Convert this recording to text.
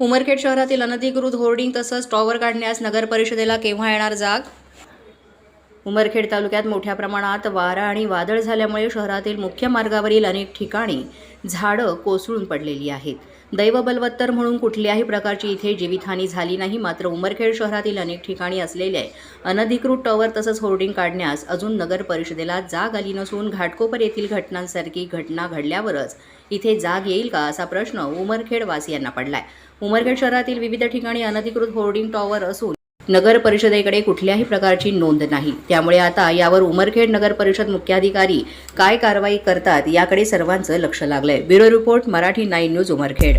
उमरखेड शहरातील अनधिकृत होर्डिंग तसंच टॉवर काढण्यास नगर परिषदेला केव्हा येणार जाग? उमरखेड तालुक्यात मोठ्या प्रमाणात वारा आणि वादळ झाल्यामुळे शहरातील मुख्य मार्गावरील अनेक ठिकाणी झाडं कोसळून पडलेली आहेत. दैव बलवत्तर म्हणून कुठल्याही प्रकारची इथे जीवितहानी झाली नाही मात्र उमरखेड शहरातील अनेक ठिकाणी असलेले अनधिकृत टॉवर तसंच होर्डिंग काढण्यास अजून नगर परिषदेला जाग आली नसून घाटकोपर येथील घटनांसारखी घटना घडल्यावरच इथे जाग येईल का असा प्रश्न उमरखेड पडला पडलाय. उमरखेड शहरातील विविध ठिकाणी अनधिकृत होर्डिंग टॉवर असून नगर परिषदेकडे कुठल्याही प्रकारची नोंद नाही. त्यामुळे आता यावर उमरखेड नगर परिषद मुख्याधिकारी काय कारवाई करतात याकडे सर्वांचं लक्ष लागलंय. Bureau report Marathi nine news Umarkhed.